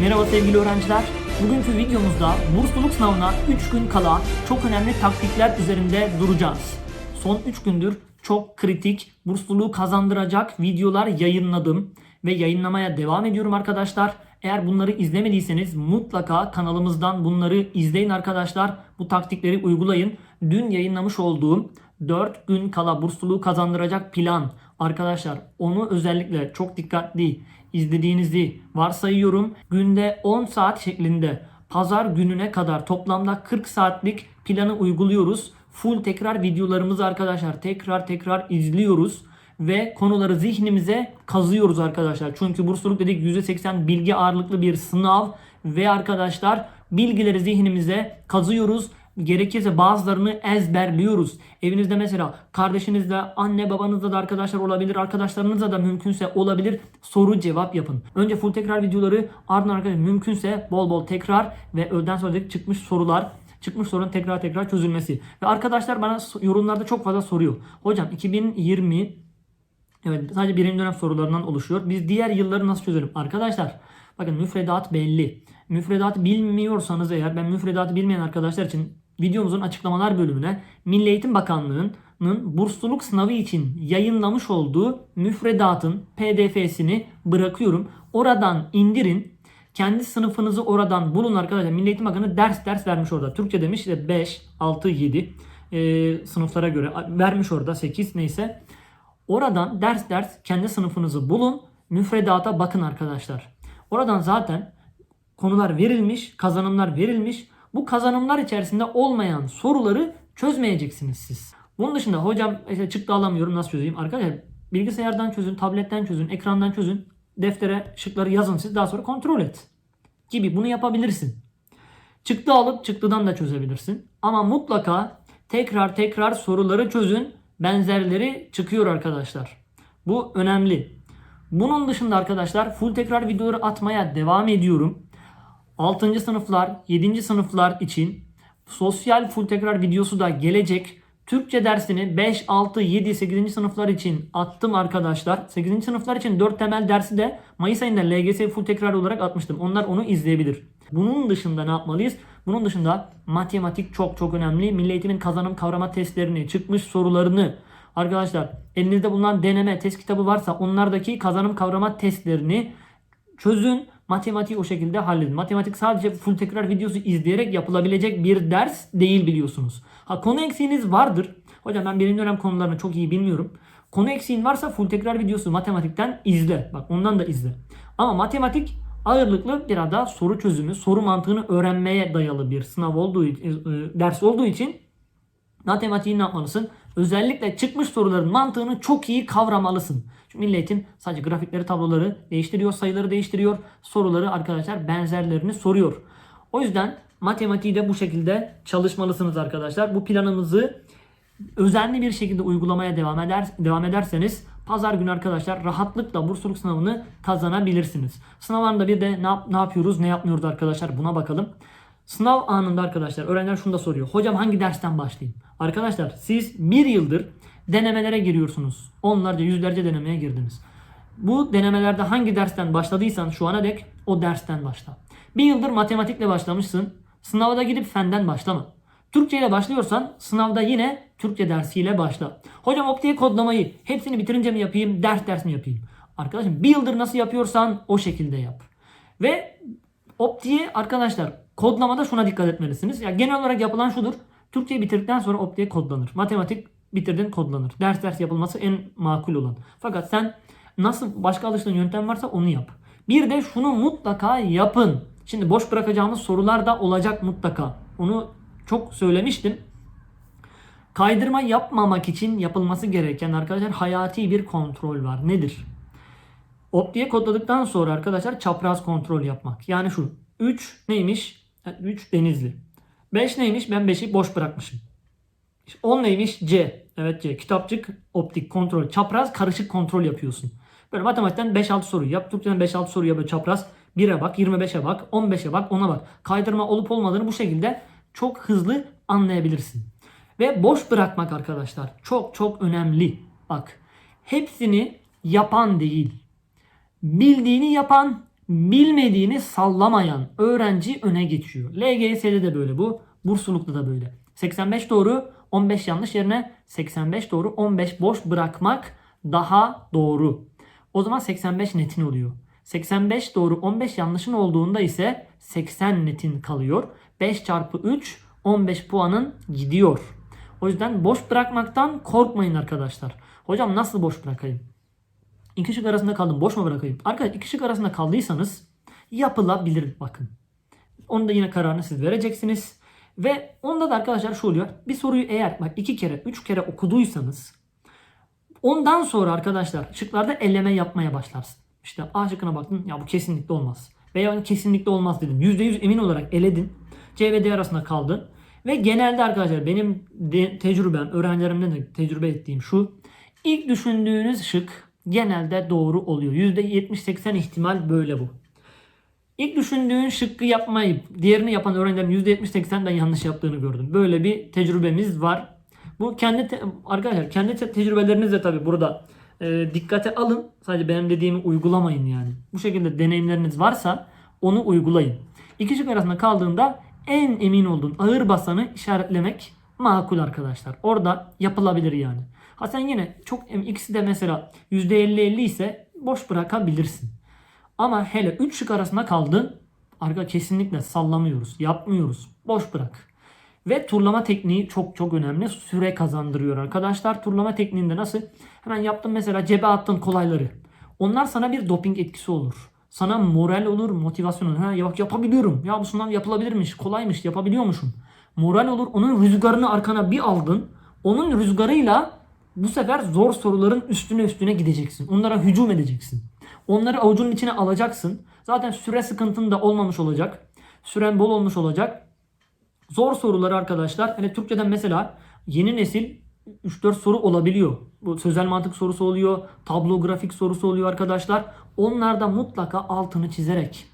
Merhaba sevgili öğrenciler. Bugünkü videomuzda bursluluk sınavına 3 gün kala çok önemli taktikler üzerinde duracağız. Son 3 gündür çok kritik bursluluğu kazandıracak videolar yayınladım ve yayınlamaya devam ediyorum arkadaşlar. Eğer bunları izlemediyseniz mutlaka kanalımızdan bunları izleyin arkadaşlar. Bu taktikleri uygulayın. Dün yayınlamış olduğum 4 gün kala bursluluğu kazandıracak plan arkadaşlar onu özellikle çok dikkatli izlediğinizi varsayıyorum. Günde 10 saat şeklinde pazar gününe kadar toplamda 40 saatlik planı uyguluyoruz. Full tekrar videolarımızı arkadaşlar tekrar tekrar izliyoruz ve konuları zihnimize kazıyoruz arkadaşlar. Çünkü bursluluk dedik %80 bilgi ağırlıklı bir sınav ve arkadaşlar bilgileri zihnimize kazıyoruz. Gerekirse bazılarını ezberliyoruz. Evinizde mesela kardeşinizle, anne babanızla da arkadaşlar olabilir, arkadaşlarınızla da mümkünse olabilir. Soru cevap yapın. Önce full tekrar videoları ardından arkadaşlar mümkünse bol bol tekrar ve öğleden sonra çıkmış sorular çıkmış sorunun tekrar tekrar çözülmesi. Ve arkadaşlar bana yorumlarda çok fazla soruyor. Hocam 2020 Evet sadece birinci dönem sorularından oluşuyor. Biz diğer yılları nasıl çözelim? Arkadaşlar bakın müfredat belli. Müfredatı bilmiyorsanız eğer ben müfredatı bilmeyen arkadaşlar için videomuzun açıklamalar bölümüne Milli Eğitim Bakanlığı'nın bursluluk sınavı için yayınlamış olduğu müfredatın pdf'sini bırakıyorum. Oradan indirin. Kendi sınıfınızı oradan bulun arkadaşlar. Milli Eğitim Bakanı ders ders vermiş orada. Türkçe demiş işte 5, 6, 7 e, sınıflara göre vermiş orada 8 neyse. Oradan ders ders kendi sınıfınızı bulun. Müfredata bakın arkadaşlar. Oradan zaten konular verilmiş, kazanımlar verilmiş. Bu kazanımlar içerisinde olmayan soruları çözmeyeceksiniz siz. Bunun dışında hocam işte çıktı alamıyorum nasıl çözeyim? Arkadaşlar bilgisayardan çözün, tabletten çözün, ekrandan çözün. Deftere şıkları yazın siz daha sonra kontrol et. Gibi bunu yapabilirsin. Çıktı alıp çıktıdan da çözebilirsin. Ama mutlaka tekrar tekrar soruları çözün. Benzerleri çıkıyor arkadaşlar. Bu önemli. Bunun dışında arkadaşlar full tekrar videoları atmaya devam ediyorum. 6. sınıflar, 7. sınıflar için sosyal full tekrar videosu da gelecek. Türkçe dersini 5, 6, 7, 8. sınıflar için attım arkadaşlar. 8. sınıflar için 4 temel dersi de Mayıs ayında LGS full tekrar olarak atmıştım. Onlar onu izleyebilir. Bunun dışında ne yapmalıyız? Bunun dışında matematik çok çok önemli. Milli Eğitim'in kazanım kavrama testlerini, çıkmış sorularını, arkadaşlar elinizde bulunan deneme, test kitabı varsa onlardaki kazanım kavrama testlerini çözün. Matematiği o şekilde halledin. Matematik sadece full tekrar videosu izleyerek yapılabilecek bir ders değil biliyorsunuz. Ha konu eksiğiniz vardır. Hocam ben birinci dönem konularını çok iyi bilmiyorum. Konu eksiğin varsa full tekrar videosu matematikten izle. Bak ondan da izle. Ama matematik ağırlıklı biraz daha soru çözümü, soru mantığını öğrenmeye dayalı bir sınav olduğu e, e, ders olduğu için matematiği ne yapmalısın? Özellikle çıkmış soruların mantığını çok iyi kavramalısın. Çünkü Milli Eğitim sadece grafikleri, tabloları değiştiriyor, sayıları değiştiriyor. Soruları arkadaşlar benzerlerini soruyor. O yüzden matematiği de bu şekilde çalışmalısınız arkadaşlar. Bu planımızı özenli bir şekilde uygulamaya devam eder devam ederseniz pazar günü arkadaşlar rahatlıkla bursluluk sınavını kazanabilirsiniz. Sınav anında bir de ne, ne yapıyoruz, ne yapmıyoruz arkadaşlar buna bakalım. Sınav anında arkadaşlar öğrenciler şunu da soruyor. Hocam hangi dersten başlayayım? Arkadaşlar siz bir yıldır denemelere giriyorsunuz. Onlarca yüzlerce denemeye girdiniz. Bu denemelerde hangi dersten başladıysan şu ana dek o dersten başla. Bir yıldır matematikle başlamışsın. Sınavda gidip fenden başlama. Türkçe ile başlıyorsan sınavda yine Türkçe dersiyle başla. Hocam optiğe kodlamayı hepsini bitirince mi yapayım, ders ders mi yapayım? Arkadaşım bir yıldır nasıl yapıyorsan o şekilde yap. Ve optiğe arkadaşlar kodlamada şuna dikkat etmelisiniz. Ya genel olarak yapılan şudur. Türkçeyi bitirdikten sonra optiğe kodlanır. Matematik bitirdin kodlanır. Ders ders yapılması en makul olan. Fakat sen nasıl başka alıştığın yöntem varsa onu yap. Bir de şunu mutlaka yapın. Şimdi boş bırakacağımız sorular da olacak mutlaka. Onu çok söylemiştim. Kaydırma yapmamak için yapılması gereken arkadaşlar hayati bir kontrol var. Nedir? Optiğe kodladıktan sonra arkadaşlar çapraz kontrol yapmak. Yani şu 3 neymiş? 3 denizli. 5 neymiş? Ben 5'i boş bırakmışım. 10 neymiş? C. Evet C. Kitapçık, optik, kontrol, çapraz, karışık kontrol yapıyorsun. Böyle matematikten 5-6 soru yap. Türkçeden 5-6 soru yap. Böyle çapraz 1'e bak, 25'e bak, 15'e bak, 10'a bak. Kaydırma olup olmadığını bu şekilde çok hızlı anlayabilirsin. Ve boş bırakmak arkadaşlar çok çok önemli. Bak hepsini yapan değil. Bildiğini yapan, bilmediğini sallamayan öğrenci öne geçiyor. LGS'de de böyle bu. Burslulukta da böyle. 85 doğru 15 yanlış yerine 85 doğru 15 boş bırakmak daha doğru. O zaman 85 netin oluyor. 85 doğru 15 yanlışın olduğunda ise 80 netin kalıyor. 5 çarpı 3 15 puanın gidiyor. O yüzden boş bırakmaktan korkmayın arkadaşlar. Hocam nasıl boş bırakayım? İki şık arasında kaldım. Boş mu bırakayım? Arkadaşlar iki şık arasında kaldıysanız yapılabilir bakın. Onu da yine kararını siz vereceksiniz. Ve onda da arkadaşlar şu oluyor. Bir soruyu eğer bak iki kere, üç kere okuduysanız ondan sonra arkadaşlar şıklarda elleme yapmaya başlarsın. İşte A şıkkına baktın ya bu kesinlikle olmaz. Veya kesinlikle olmaz dedim. %100 emin olarak eledin. C ve D arasında kaldın. Ve genelde arkadaşlar benim de, tecrübem, öğrencilerimden de tecrübe ettiğim şu. İlk düşündüğünüz şık genelde doğru oluyor. %70-80 ihtimal böyle bu. İlk düşündüğün şıkkı yapmayıp diğerini yapan öğrencilerin %70-80'den yanlış yaptığını gördüm. Böyle bir tecrübemiz var. Bu kendi te- arkadaşlar kendi te- tecrübelerinizle tabi burada e, dikkate alın. Sadece benim dediğimi uygulamayın yani. Bu şekilde deneyimleriniz varsa onu uygulayın. İki şık arasında kaldığında en emin olduğun ağır basanı işaretlemek makul arkadaşlar. Orada yapılabilir yani. Ha sen yine çok ikisi de mesela %50-50 ise boş bırakabilirsin. Ama hele 3 şık arasında kaldın. Arka kesinlikle sallamıyoruz. Yapmıyoruz. Boş bırak. Ve turlama tekniği çok çok önemli. Süre kazandırıyor arkadaşlar. Turlama tekniğinde nasıl? Hemen yaptın mesela cebe attın kolayları. Onlar sana bir doping etkisi olur. Sana moral olur, motivasyon olur. Ha, bak yapabiliyorum. Ya bu sınav yapılabilirmiş, kolaymış, yapabiliyormuşum. Moral olur. Onun rüzgarını arkana bir aldın. Onun rüzgarıyla bu sefer zor soruların üstüne üstüne gideceksin. Onlara hücum edeceksin. Onları avucunun içine alacaksın. Zaten süre sıkıntın da olmamış olacak. Süren bol olmuş olacak. Zor soruları arkadaşlar. Hani Türkçeden mesela yeni nesil 3-4 soru olabiliyor. Bu sözel mantık sorusu oluyor. Tablo grafik sorusu oluyor arkadaşlar. Onlarda mutlaka altını çizerek,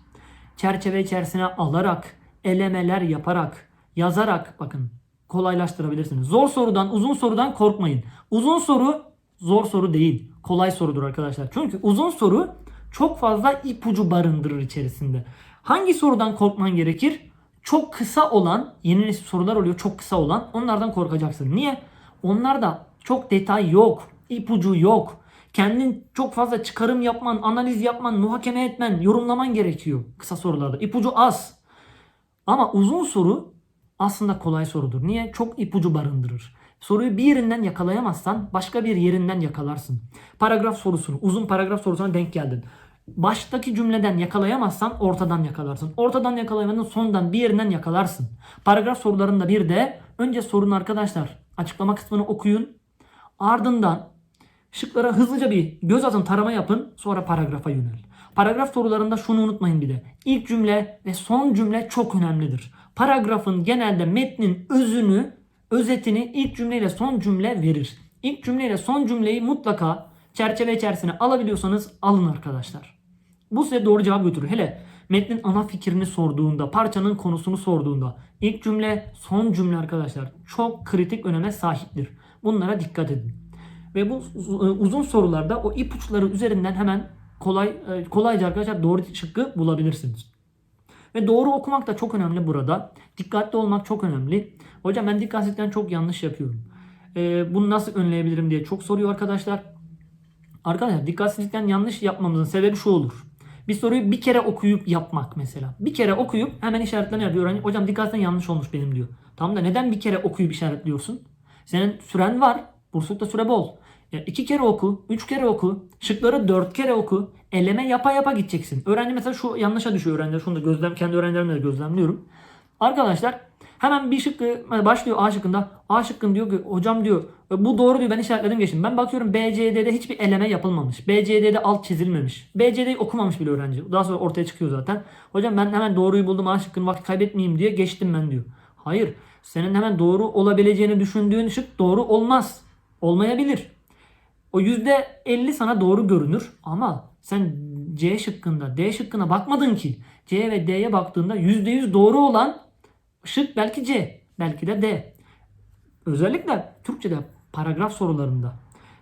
çerçeve içerisine alarak, elemeler yaparak, yazarak bakın kolaylaştırabilirsiniz. Zor sorudan, uzun sorudan korkmayın. Uzun soru zor soru değil. Kolay sorudur arkadaşlar. Çünkü uzun soru çok fazla ipucu barındırır içerisinde. Hangi sorudan korkman gerekir? Çok kısa olan, yeni nesil sorular oluyor çok kısa olan. Onlardan korkacaksın. Niye? Onlarda çok detay yok. ipucu yok. Kendin çok fazla çıkarım yapman, analiz yapman, muhakeme etmen, yorumlaman gerekiyor kısa sorularda. İpucu az. Ama uzun soru aslında kolay sorudur. Niye? Çok ipucu barındırır. Soruyu bir yerinden yakalayamazsan başka bir yerinden yakalarsın. Paragraf sorusunu, uzun paragraf sorusuna denk geldin. Baştaki cümleden yakalayamazsan ortadan yakalarsın. Ortadan yakalayamadın sondan bir yerinden yakalarsın. Paragraf sorularında bir de önce sorun arkadaşlar açıklama kısmını okuyun. Ardından şıklara hızlıca bir göz atın tarama yapın sonra paragrafa yönel. Paragraf sorularında şunu unutmayın bir de. İlk cümle ve son cümle çok önemlidir. Paragrafın genelde metnin özünü, özetini ilk cümleyle son cümle verir. İlk cümleyle son cümleyi mutlaka çerçeve içerisine alabiliyorsanız alın arkadaşlar. Bu size doğru cevap götürür. Hele metnin ana fikrini sorduğunda, parçanın konusunu sorduğunda ilk cümle, son cümle arkadaşlar çok kritik öneme sahiptir. Bunlara dikkat edin. Ve bu uzun sorularda o ipuçları üzerinden hemen kolay e, kolayca arkadaşlar doğru şıkkı bulabilirsiniz. Ve doğru okumak da çok önemli burada. Dikkatli olmak çok önemli. Hocam ben dikkatsizlikten çok yanlış yapıyorum. Ee, bunu nasıl önleyebilirim diye çok soruyor arkadaşlar. Arkadaşlar dikkatsizlikten yanlış yapmamızın sebebi şu olur. Bir soruyu bir kere okuyup yapmak mesela. Bir kere okuyup hemen işaretlerini yapıyor. Öğrenci, Hocam dikkatten yanlış olmuş benim diyor. Tamam da neden bir kere okuyup işaretliyorsun? Senin süren var. Burslukta süre bol. Ya iki kere oku, üç kere oku, şıkları dört kere oku. Eleme yapa yapa gideceksin. Öğrenci mesela şu yanlışa düşüyor öğrenciler. Şunu da gözlem, kendi öğrencilerimle de gözlemliyorum. Arkadaşlar hemen bir şıkkı başlıyor A şıkkında. A şıkkın diyor ki hocam diyor bu doğru diyor ben işaretledim geçtim. Ben bakıyorum BCD'de hiçbir eleme yapılmamış. BCD'de alt çizilmemiş. BCD'yi okumamış bile öğrenci. Daha sonra ortaya çıkıyor zaten. Hocam ben hemen doğruyu buldum A şıkkını vakit kaybetmeyeyim diye geçtim ben diyor. Hayır. Senin hemen doğru olabileceğini düşündüğün şık doğru olmaz. Olmayabilir. O %50 sana doğru görünür ama sen C şıkkında D şıkkına bakmadın ki. C ve D'ye baktığında %100 doğru olan şık belki C, belki de D. Özellikle Türkçe'de paragraf sorularında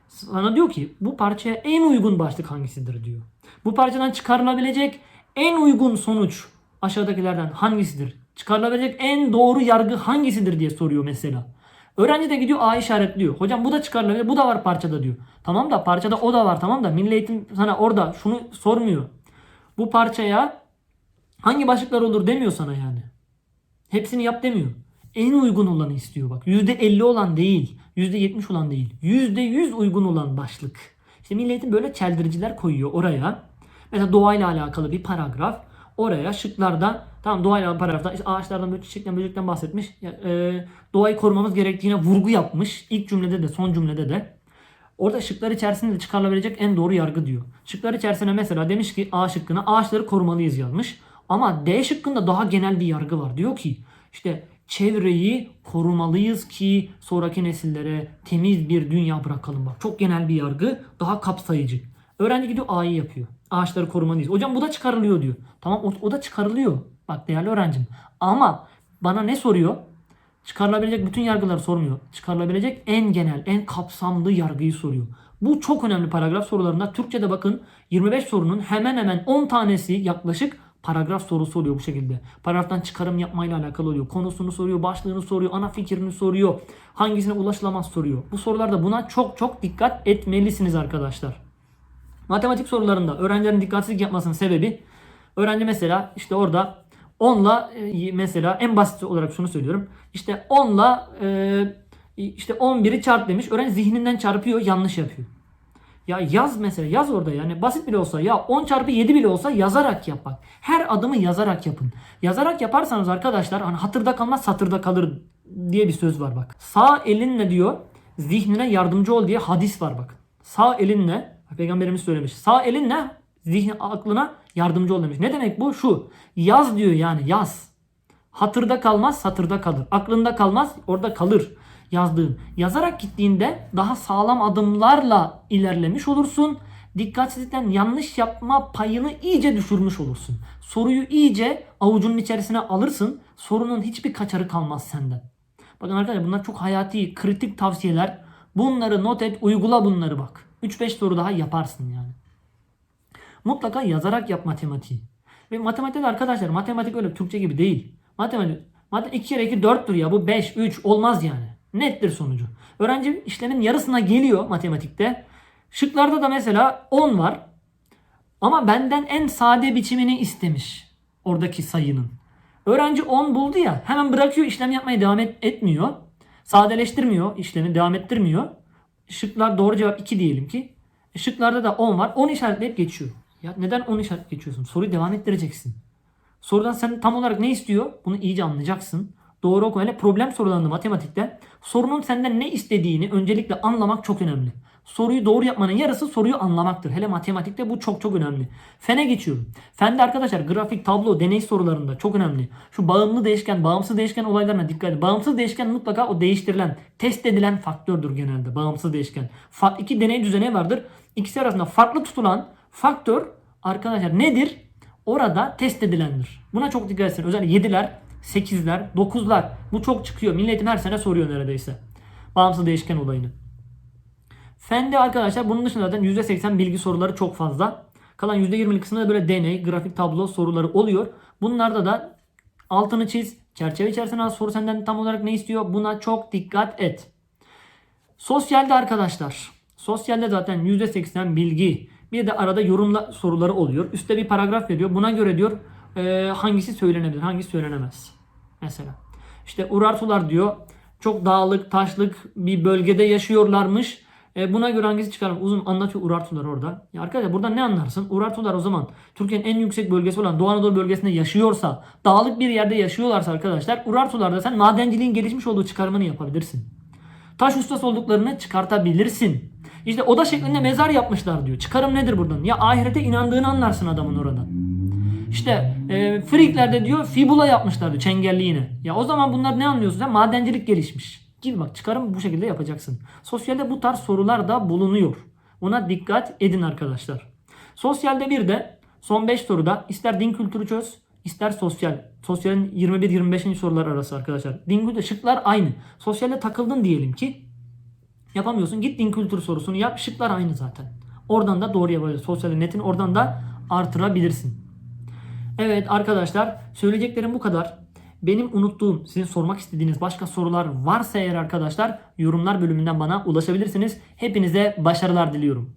sana diyor ki bu parçaya en uygun başlık hangisidir diyor. Bu parçadan çıkarılabilecek En uygun sonuç aşağıdakilerden hangisidir? Çıkarılabilecek en doğru yargı hangisidir diye soruyor mesela. Öğrenci de gidiyor A işaretliyor. Hocam bu da çıkarılabilir. Bu da var parçada diyor. Tamam da parçada o da var tamam da Milli Eğitim sana orada şunu sormuyor. Bu parçaya hangi başlıklar olur demiyor sana yani. Hepsini yap demiyor. En uygun olanı istiyor bak. %50 olan değil. %70 olan değil. %100 uygun olan başlık. İşte Milli Eğitim böyle çeldiriciler koyuyor oraya. Mesela doğayla alakalı bir paragraf. Oraya şıklarda tamam doğayla paragrafta işte ağaçlardan böyle çiçekten böcekten bahsetmiş. Ya, e, doğayı korumamız gerektiğine vurgu yapmış. İlk cümlede de son cümlede de. Orada şıklar içerisinde de çıkarılabilecek en doğru yargı diyor. Şıklar içerisine mesela demiş ki A şıkkına ağaçları korumalıyız yazmış. Ama D şıkkında daha genel bir yargı var. Diyor ki işte çevreyi korumalıyız ki sonraki nesillere temiz bir dünya bırakalım. Bak çok genel bir yargı, daha kapsayıcı. Öğrenci gidiyor A'yı yapıyor. Ağaçları korumalıyız. Hocam bu da çıkarılıyor diyor. Tamam o, o da çıkarılıyor. Bak değerli öğrencim. Ama bana ne soruyor? Çıkarılabilecek bütün yargıları sormuyor. Çıkarılabilecek en genel, en kapsamlı yargıyı soruyor. Bu çok önemli paragraf sorularında. Türkçe'de bakın 25 sorunun hemen hemen 10 tanesi yaklaşık paragraf sorusu oluyor bu şekilde. Paragraftan çıkarım yapmayla alakalı oluyor. Konusunu soruyor, başlığını soruyor, ana fikrini soruyor. Hangisine ulaşılamaz soruyor. Bu sorularda buna çok çok dikkat etmelisiniz arkadaşlar. Matematik sorularında öğrencilerin dikkatsizlik yapmasının sebebi öğrenci mesela işte orada 10'la e, mesela en basit olarak şunu söylüyorum. İşte 10'la e, işte 11'i çarp demiş. Öğrenci zihninden çarpıyor, yanlış yapıyor. Ya yaz mesela yaz orada yani basit bile olsa ya 10 çarpı 7 bile olsa yazarak yap bak. Her adımı yazarak yapın. Yazarak yaparsanız arkadaşlar hani hatırda kalmaz satırda kalır diye bir söz var bak. Sağ elinle diyor zihnine yardımcı ol diye hadis var bak. Sağ elinle peygamberimiz söylemiş. Sağ elinle zihni aklına yardımcı ol demiş. Ne demek bu? Şu. Yaz diyor yani yaz. Hatırda kalmaz satırda kalır. Aklında kalmaz orada kalır yazdığın. Yazarak gittiğinde daha sağlam adımlarla ilerlemiş olursun. Dikkatsizlikten yanlış yapma payını iyice düşürmüş olursun. Soruyu iyice avucunun içerisine alırsın. Sorunun hiçbir kaçarı kalmaz senden. Bakın arkadaşlar bunlar çok hayati, kritik tavsiyeler. Bunları not et, uygula bunları bak. 3-5 soru daha yaparsın yani. Mutlaka yazarak yap matematiği. Ve matematikte arkadaşlar matematik öyle Türkçe gibi değil. Matematik, matematik 2 kere 2 4'tür ya bu 5, 3 olmaz yani. Nettir sonucu. Öğrenci işlemin yarısına geliyor matematikte. Şıklarda da mesela 10 var. Ama benden en sade biçimini istemiş oradaki sayının. Öğrenci 10 buldu ya hemen bırakıyor işlem yapmaya devam et, etmiyor. Sadeleştirmiyor işlemi devam ettirmiyor. Şıklar doğru cevap 2 diyelim ki. E, Şıklarda da 10 var. 10 işaretleyip geçiyor. Ya neden 10 işaret geçiyorsun? Soruyu devam ettireceksin. Sorudan sen tam olarak ne istiyor? Bunu iyice anlayacaksın. Doğru okuma. Hele problem sorularında matematikte sorunun senden ne istediğini öncelikle anlamak çok önemli. Soruyu doğru yapmanın yarısı soruyu anlamaktır. Hele matematikte bu çok çok önemli. Fene geçiyorum. Fende arkadaşlar grafik, tablo, deney sorularında çok önemli. Şu bağımlı değişken, bağımsız değişken olaylarına dikkat edin. Bağımsız değişken mutlaka o değiştirilen, test edilen faktördür genelde. Bağımsız değişken. Fa- iki deney düzeni vardır. İkisi arasında farklı tutulan faktör arkadaşlar nedir? Orada test edilendir. Buna çok dikkat etsin. Özellikle 7'ler, 8'ler, 9'lar. Bu çok çıkıyor. Milletim her sene soruyor neredeyse. Bağımsız değişken olayını. Fende arkadaşlar bunun dışında zaten %80 bilgi soruları çok fazla. Kalan %20'lik kısmında da böyle deney, grafik tablo soruları oluyor. Bunlarda da altını çiz. Çerçeve içerisinde al. soru senden tam olarak ne istiyor? Buna çok dikkat et. Sosyalde arkadaşlar. Sosyalde zaten %80 bilgi. Bir de arada yorumla soruları oluyor. Üstte bir paragraf veriyor. Buna göre diyor e, hangisi söylenebilir, hangisi söylenemez. Mesela. İşte Urartular diyor çok dağlık, taşlık bir bölgede yaşıyorlarmış. E, buna göre hangisi çıkarım? Uzun anlatıyor Urartular orada. Ya arkadaşlar buradan ne anlarsın? Urartular o zaman Türkiye'nin en yüksek bölgesi olan Doğu Anadolu bölgesinde yaşıyorsa, dağlık bir yerde yaşıyorlarsa arkadaşlar Urartular'da sen madenciliğin gelişmiş olduğu çıkarımını yapabilirsin. Taş ustası olduklarını çıkartabilirsin. İşte oda şeklinde mezar yapmışlar diyor. Çıkarım nedir buradan? Ya ahirete inandığını anlarsın adamın oradan. İşte e, Friklerde diyor fibula yapmışlar diyor çengelliğine. Ya o zaman bunlar ne anlıyorsun sen? Madencilik gelişmiş. Gibi bak çıkarım bu şekilde yapacaksın. Sosyalde bu tarz sorular da bulunuyor. Ona dikkat edin arkadaşlar. Sosyalde bir de son 5 soruda ister din kültürü çöz ister sosyal. Sosyalin 21-25. sorular arası arkadaşlar. Din kültürü şıklar aynı. Sosyalde takıldın diyelim ki yapamıyorsun. Git din kültürü sorusunu yap. Şıklar aynı zaten. Oradan da doğru yapabilirsin. Sosyal netin oradan da artırabilirsin. Evet arkadaşlar söyleyeceklerim bu kadar. Benim unuttuğum, sizin sormak istediğiniz başka sorular varsa eğer arkadaşlar yorumlar bölümünden bana ulaşabilirsiniz. Hepinize başarılar diliyorum.